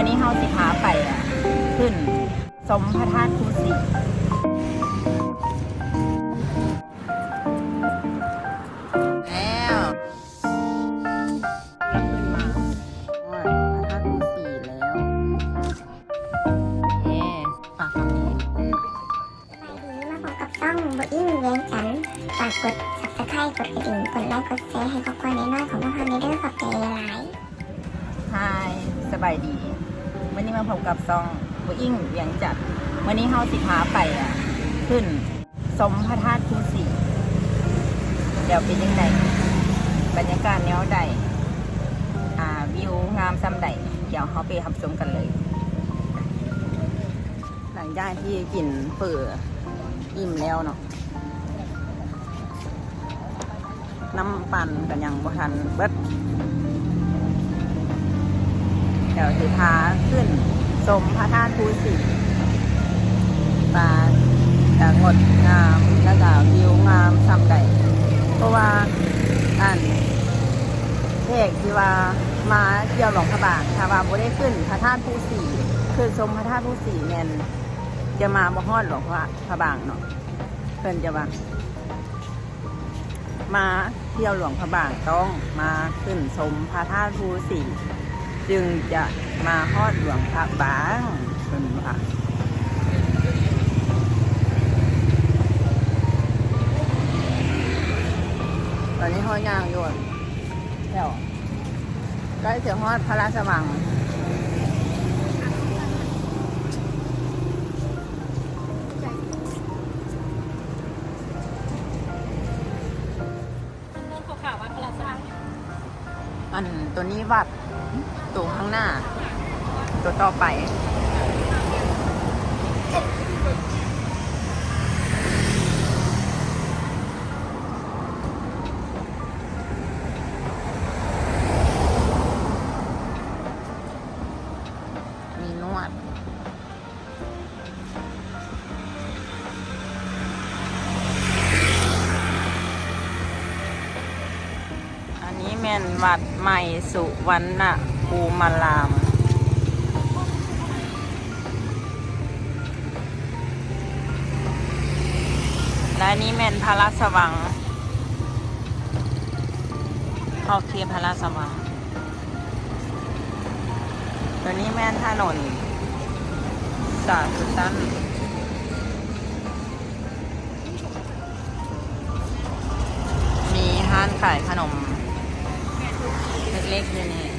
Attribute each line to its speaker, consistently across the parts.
Speaker 1: วันนี้เฮาสิพาไปอะขึ้น สมพระธาตุภูสีแล้วเราขึ้นมาว่าพระธาตุภูสีแล้วเอ๊ฝากคำนี้
Speaker 2: ไปดูมาพบกับช่องบอิ้งเวียงจันทร์ฝากกด subscribe กดกระดิ่งกดไลค์กดแชร์ให้ครอบครัวน้อยๆของพวกเราในเด้อขอบใจหลาย
Speaker 1: ฮายสบายดี วันนี้มาพบกับซองบุอิ่งเวียงจัดวันนี้เฮาสิพาไปอะ ขึ้น สมพระธาตุภูสีเดี๋ยวเป็นยังไงบรรยากาศแนวใดอ่าวิวงามซ้ำใดเดี๋ยวเขาไปรับชมกันเลย หลังจากที่กินเปื่ออิ่มแล้วเนาะน้ำปั่นกันยังบ่ทันเบิด ดี๋ยวสิพาขึ้นชมพระธาตุภูสีปลาจะงดงามแล้วก็วิวงามซ้ำใดเพราะว่าอันเพกที่ว่ามาเที่ยวหลวงพระบางถ้าว่าบ่ได้ขึ้นพระธาตุภูสีขึ้นชมพระธาตุภูสีแม่นจะมาบ่ฮอดหลวงพระพระบางเนาะเพิ่นจะว่ามาเที่ยวหลวงพระบางต้องมาขึ้นชมพระธาตุภูสี จึงจะมาฮอดหลวงพระบางเป็นว่าตอนนี้ห้อยย่างอยู่แถวใกล้ถึงฮอดพระราชวัง อันตัวนี้วัดตัวข้างหน้า ตัวต่อไป แม่นวัดใหม่สุวรรณภูมาราม และนนี้แม่นพระราชวังโอเคพระราชวังตัวนี้แม่นถนนสาธุตันมีห้านขายขนม เล็กๆอยู่นี่ย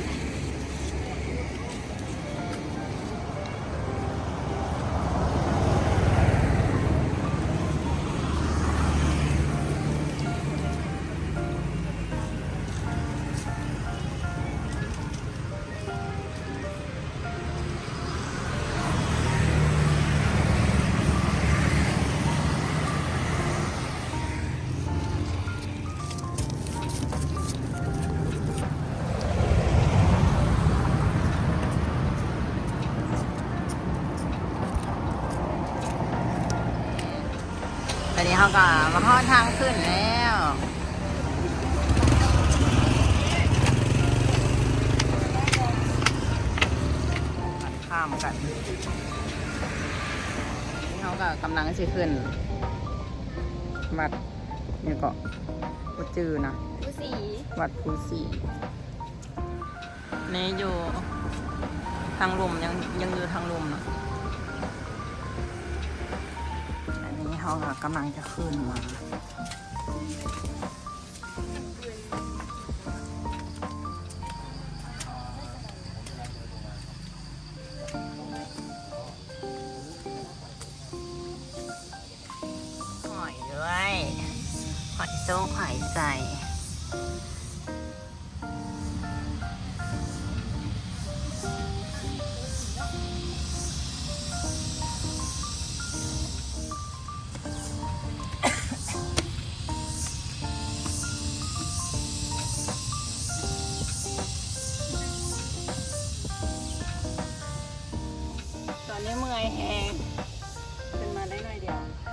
Speaker 1: เขาก็มาเข้อทางขึ้นแล้วข้ามกันนี่เขาก็กำลังสิขึ้นวัดนี่ก็วัดจือนะ
Speaker 3: ผู้สี
Speaker 1: วัดภูสีนี่อยู่ทางลมยังยังอยู่ทางลมเนาะ เขาก็กำลังจะขึ้นมาหอยด้วยหอยโซ่หอยใส่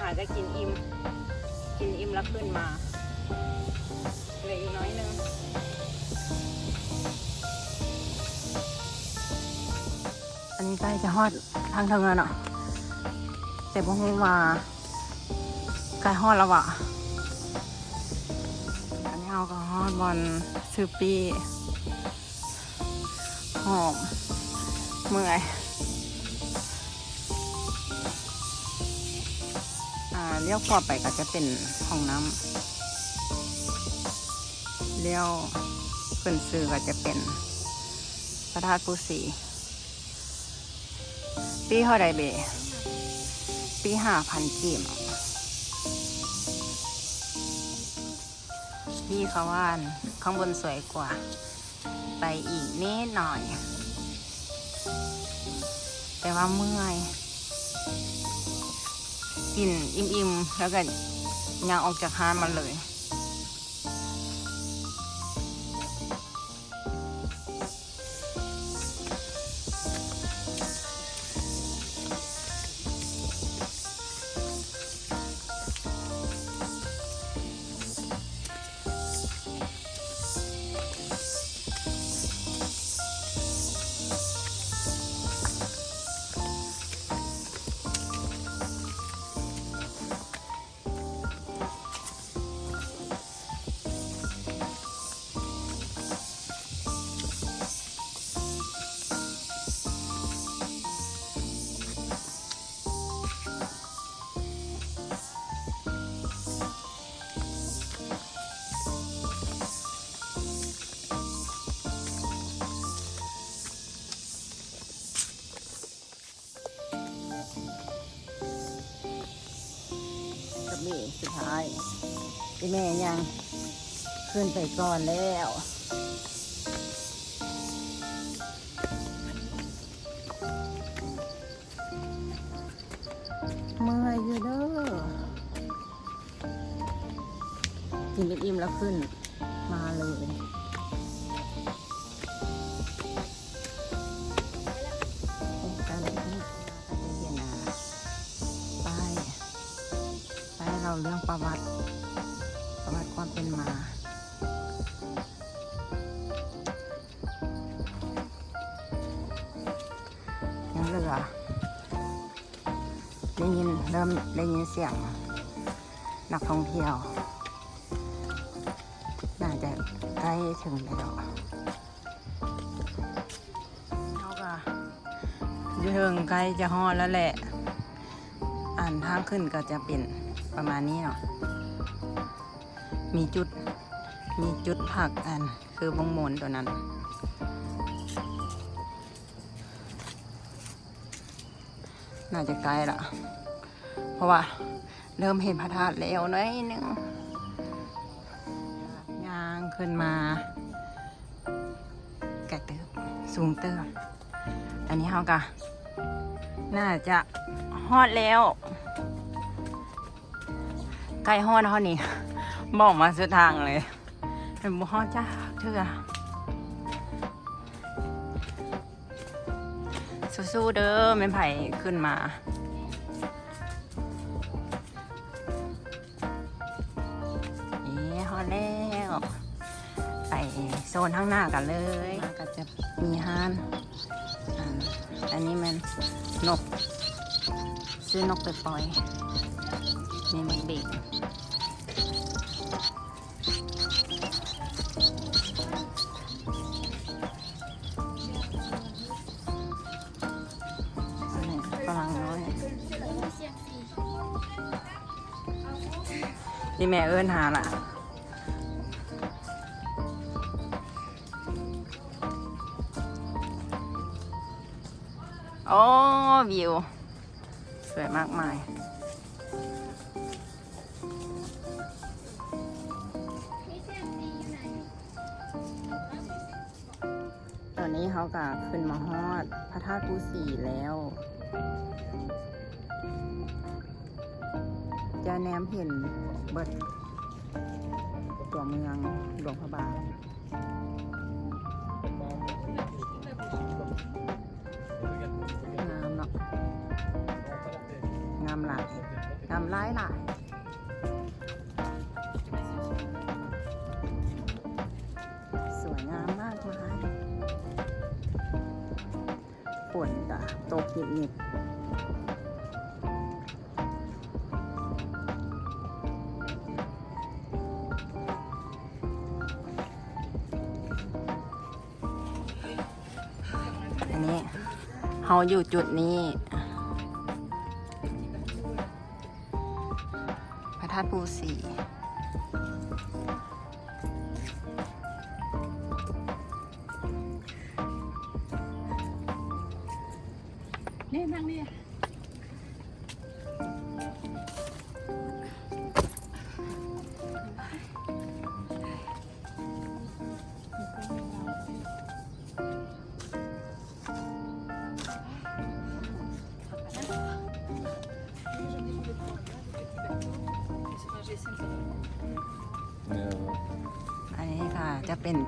Speaker 1: าจะกินอิ่ม กินอิ่มแล้วขึ้นมาเหลืออีกน้อยนึงอันนี้ใกล้จะฮอดทางเทิงแล้วเนาะแต่บ่ฮู้ว่าใกล้ฮอดแล้ววะอันนี้เราก็ฮอดบอลซื้อปีหอมเมื่อย เลี้ยวขวาไปก็จะเป็นห้องน้ำเลี้ยวขึ้นซื้อก็จะเป็นพระธาตุปูสีปีเท่าไรเบปีห้าพันกีบพี่เขาว่านข้างบนสวยกว่า ไปอีกนิดหน่อย แต่ว่าเมื่อย กินอิ่มๆ แล้วก็ยางออกจากฮานมาเลย พี่แม่ยังขึ้นไปก่อนแล้วเมื่อยอยู่เด้อกินอิ่มแล้วขึ้นมาเลยโอ้ตายแล้วนี่เดี๋ยวนะไปไปเราเรื่องประวัติ มได้ยินเสียงนักท่องเที่ยว น่าจะใกล้ถึงแล้วเขาก็ยืงใกล้จะฮอดแล้วแหละ อ่านทางขึ้นก็จะเป็นประมาณนี้เนาะ มีจุด มีจุดผักอันคือบงมนตัวนั้นน่าจะใกล้ละ เพราะว่า เริ่มเห็นพระธาตุแล้วน้อยนึงยางขึ้นมาไกลเติบสูงเติบอันนี้เขากะน่าจะฮอดแล้วใกล้ฮอดเขานี่บอกมาสุดทางเลยเป็นบ่ฮอดจ้าเถื่อสู้ๆเด้อแม่นไผ่ขึ้นมา ซนข้างหน้ากันเลยก็จะมีห้านอ่าอันนี้มันนก ซื้อนกไปปล่อยมีมันเด็กอันนี้ฝรั่งน้อยที่แม่เอิ้นหาล่ะ โอ้วิว สวยมากมายตอนนี้เขาก็ขึ้นมาฮอด พระธาตุปูสีแล้วจะแนมเห็นเบิดตัวเมืองหลวงพระบาง งามเนาะงามหลายงามหลายหลายสวยงามมากมายฝนจ้ะตกหยิดๆาอยู่จุดนี้ พระธาตุปูสี
Speaker 3: นี่นั่งนี่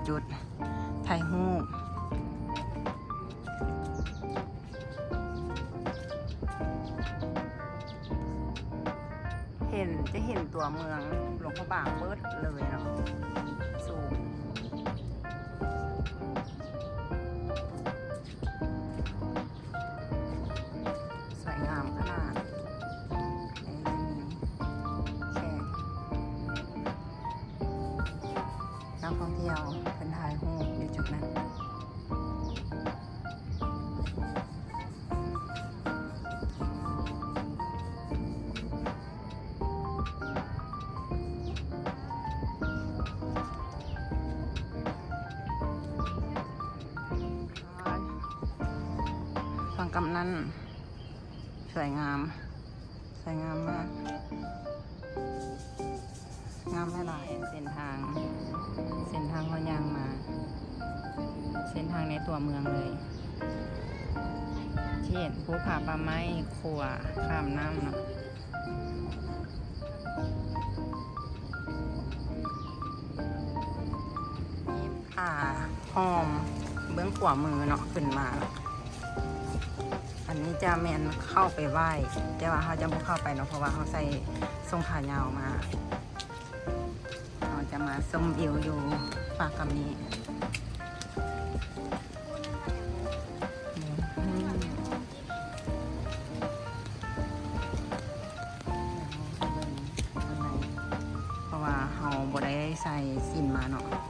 Speaker 1: จุดถ่ายรูปเห็นจะเห็นตัวเมืองหลวงพระบางเบิดเลยเนาะสูง นักท่องเที่ยวเป็นถ่ายรูปอยู่จุดนั้นฟังกำนันสวยงาม สวยงามมาก เส้นทาง เส้นทางเขายางมา เส้นทางในตัวเมืองเลยที่เห็นภูผาปลาไม้ขัวข้ามน้ำเนาะมีป่าหอมเบื้องขวามือเนาะขึ้นมา อันนี้จะแมนเข้าไปไหว้แต่ว่าเขาจะไม่เข้าไปเนาะเพราะว่าเขาใส่ทรงขายาวมา จะมาชมอิวอยู่ปากกามีเพราะว่าเราบ่ได้ใส่สินมาเนาะ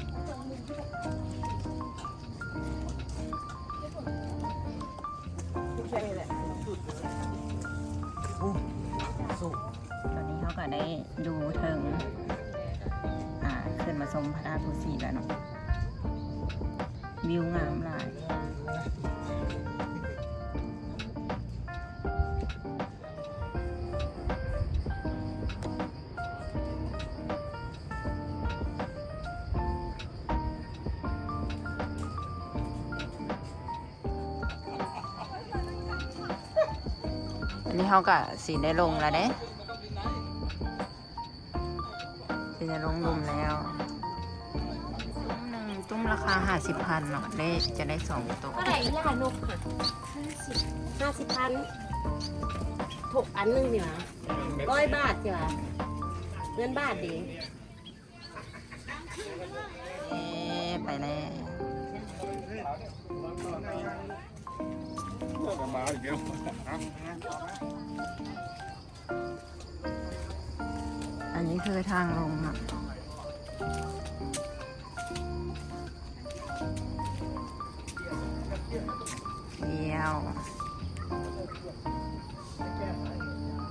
Speaker 1: สุตอนนี้เขาก็ได้ดูเทิงอ่าขึ้นมาชมพระธาตุภูสีแล้วเนาะวิวงามหลาย อันนี้เขาก็สีได้ลงแล้วเด้สีได้ลงลุมแล้วตุ้มหนึ่งตุ้มราคาห้าสิบพันเนาะได้จะได้สองตัว
Speaker 3: เท่าไหร่ย่านกค่ะห้าสิบห้าสิบพันถูกอันหนึงนี่หว่าร้อยบาทใช่ป่ะเงินบาทดี
Speaker 1: เอ๊ะไปแล้ว
Speaker 4: มาอีกแล้ว
Speaker 1: อันนี้คือทางลงอะเดียว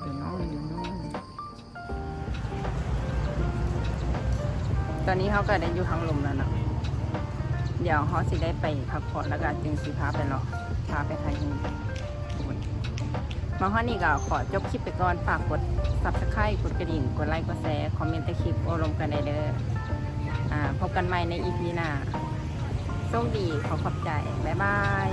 Speaker 1: อยู่โน่นอยู่โน่นตอนนี้เขาก็ได้อยู่ทางลมแล้วนะเดี๋ยวเขาสิได้ไปพักผ่อนแล้วก็จึงสิพาไปเลาะ พาไปถ่ายรูปมาข้อนี้ก็ขอจบคลิปไปก่อน ฝากกด subscribe กดกระดิ่ง กดไลค์ กดแชร์ คอมเมนต์ใต้คลิปโอรมกันได้เลยอ่าพบกันใหม่ในอีพีหน้าโชคดีขอขอบใจ บ๊ายบาย